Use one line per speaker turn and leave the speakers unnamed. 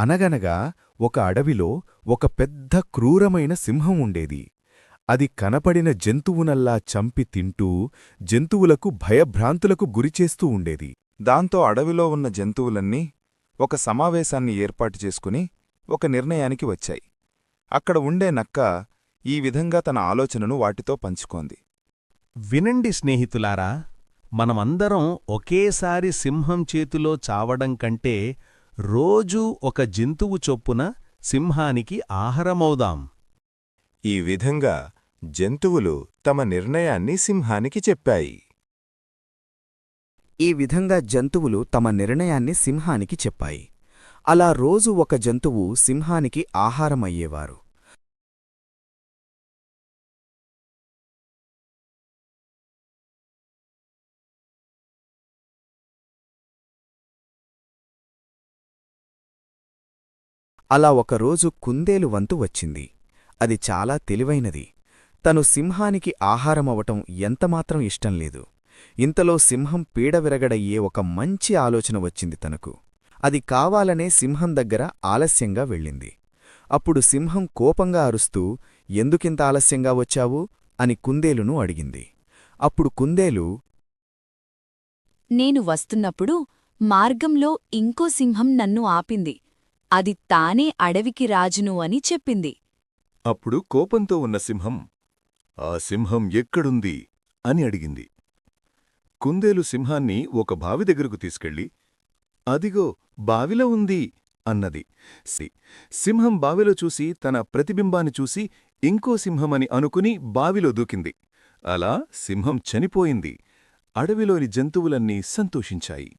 అనగనగా ఒక అడవిలో ఒక పెద్ద క్రూరమైన సింహం ఉండేది. అది కనపడిన జంతువునల్లా చంపి తింటూ జంతువులకు భయభ్రాంతులకు గురిచేస్తూ ఉండేది.
దాంతో అడవిలో ఉన్న జంతువులన్నీ ఒక సమావేశాన్ని ఏర్పాటు చేసుకుని ఒక నిర్ణయానికి వచ్చాయి. అక్కడ ఉండే నక్క ఈ విధంగా తన ఆలోచనను వాటితో పంచుకోంది.
వినండి స్నేహితులారా మనమందరం ఒకేసారి సింహం చేతిలో చావడం కంటే రోజూ ఒక జంతువు చొప్పున సింహానికి ఆహారమవుదాం.
ఈ విధంగా జంతువులు తమ నిర్ణయాన్ని సింహానికి చెప్పాయి.
ఈ విధంగా జంతువులు తమ నిర్ణయాన్ని సింహానికి చెప్పాయి. అలా రోజు ఒక జంతువు సింహానికి ఆహారమయ్యేవారు. అలా ఒకరోజు కుందేలు వంతు వచ్చింది. అది చాలా తెలివైనది. తను సింహానికి ఆహారమవటం ఎంతమాత్రం ఇష్టం లేదు. ఇంతలో సింహం పీడ విరగడయ్యే ఒక మంచి ఆలోచన వచ్చింది తనకు. అది కావాలనే సింహం దగ్గర ఆలస్యంగా వెళ్ళింది. అప్పుడు సింహం కోపంగా అరుస్తూ ఎందుకింత ఆలస్యంగా వచ్చావు? అని కుందేలును అడిగింది. అప్పుడు కుందేలు
నేను వస్తున్నప్పుడు మార్గంలో ఇంకో సింహం నన్ను ఆపింది. అది తానే అడవికి రాజును అని చెప్పింది.
అప్పుడు కోపంతో ఉన్న సింహం ఆ సింహం ఎక్కడుంది? అని అడిగింది. కుందేలు సింహాన్ని ఒక బావి దగ్గరకు తీసుకెళ్ళి అదిగో బావిలో ఉంది అన్నది. సి సింహం బావిలో చూసి తన ప్రతిబింబాన్ని చూసి ఇంకో సింహమని అనుకుని బావిలో దూకింది. అలా సింహం చనిపోయింది. అడవిలోని జంతువులన్నీ సంతోషించాయి.